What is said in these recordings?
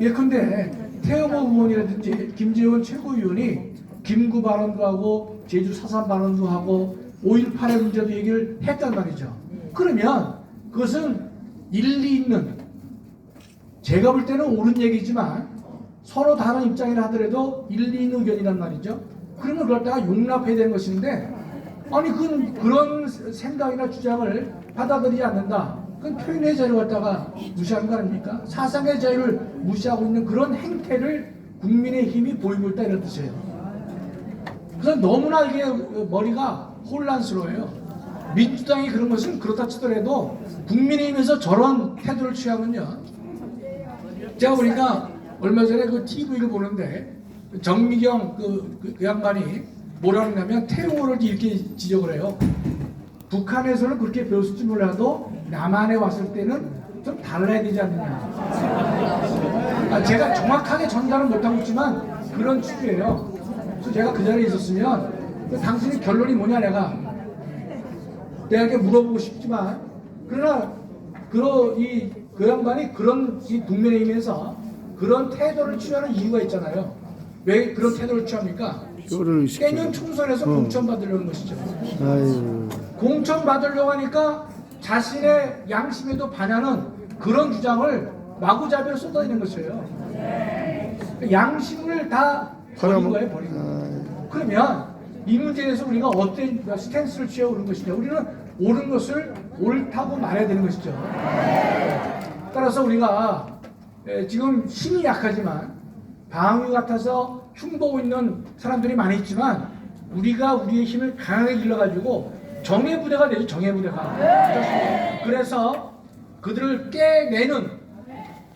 예컨대 태영호 의원이라든지 김재원 최고위원이 김구 발언도 하고 제주 사산 발언도 하고 5.18의 문제도 얘기를 했단 말이죠. 그러면 그것은 일리 있는 제가 볼 때는 옳은 얘기지만 서로 다른 입장이라 하더라도 일리 있는 의견이란 말이죠. 그러면 그걸 다 용납해야 되는 것인데 아니 그건 그런 생각이나 주장을 받아들이지 않는다. 그건 표현의 자유를 갖다가 무시하는 거 아닙니까? 사상의 자유를 무시하고 있는 그런 행태를 국민의 힘이 보이고 있다 이런 뜻이에요. 그래서 너무나 이게 머리가 혼란스러워요. 민주당이 그런 것은 그렇다 치더라도 국민의힘에서 저런 태도를 취하면요. 제가 보니까 얼마 전에 그 TV를 보는데 정미경 그, 그, 그 양반이 뭐라 그러냐면 태호를 이렇게 지적을 해요. 북한에서는 그렇게 배웠을지 몰라도 남한에 왔을 때는 좀 달라야 되지 않느냐. 아, 제가 정확하게 전달은 못하고 있지만 그런 취지예요. 그래서 제가 그 자리에 있었으면 그 당신의 결론이 뭐냐 내가 내가 물어보고 싶지만 그러나 그러 이그 양반이 그런 이 국민의힘에서 그런 태도를 취하는 이유가 있잖아요. 왜 그런 태도를 취합니까? 깨년 총선에서 어. 공천 받으려는 것이죠. 아유. 공천 받으려고 하니까 자신의 양심에도 반하는 그런 주장을 마구잡이로 쏟아내는 것이에요. 양심을 다 버린 거예요, 버린 거. 아유. 그러면 이 문제에 대해서 우리가 어떤 스탠스를 취해 오는 것이냐? 우리는 옳은 것을 옳다고 말해야 되는 것이죠. 따라서 우리가 에, 지금 힘이 약하지만 방위 같아서 흉보고 있는 사람들이 많이 있지만 우리가 우리의 힘을 강하게 길러가지고 정예 부대가 되죠. 정예 부대가. 그래서 그들을 깨내는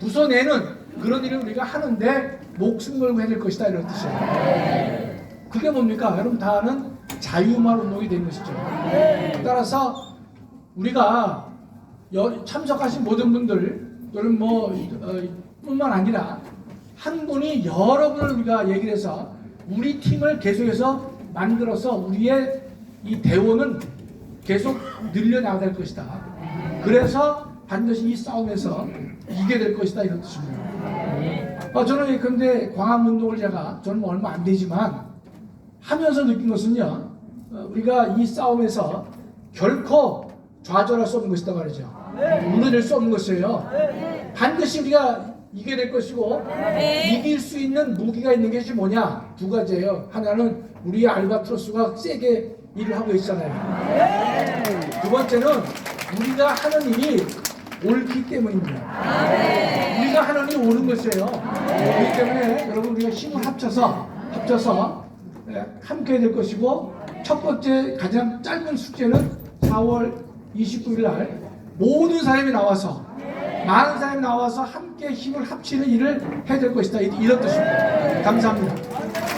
부숴내는 그런 일을 우리가 하는데 목숨 걸고 해낼 것이다 이런 뜻이에요. 그게 뭡니까? 여러분 다 아는 자유말 운동이 된 것이죠. 따라서 우리가 여- 참석하신 모든 분들 또는 뭐 어, 뿐만 아니라 한 분이 여러 분을 우리가 얘기를 해서 우리 팀을 계속해서 만들어서 우리의 이 대원은 계속 늘려나가야 될 것이다. 그래서 반드시 이 싸움에서 이게 될 것이다 이런 뜻입니다. 어, 저는 예컨대 광화문 운동을 제가 저는 뭐 얼마 안 되지만 하면서 느낀 것은요. 어, 우리가 이 싸움에서 결코 좌절할 수 없는 것이다 말이죠. 무너질 수 없는 것이에요. 반드시 우리가 이겨야 될 것이고 이길 수 있는 무기가 있는 것이 뭐냐? 두 가지예요. 하나는 우리 알바트로스가 세게 일을 하고 있잖아요. 두 번째는 우리가 하는 일이 옳기 때문입니다. 우리가 하는 일이 옳은 것이에요. 그렇기 때문에 여러분 우리가 힘을 합쳐서 합쳐서 예, 함께 될 것이고 첫 번째 가장 짧은 숙제는 4월 29일 날 모든 사람이 나와서 많은 사람이 나와서 함께 힘을 합치는 일을 해야 될 것이다. 이런 뜻입니다. 감사합니다.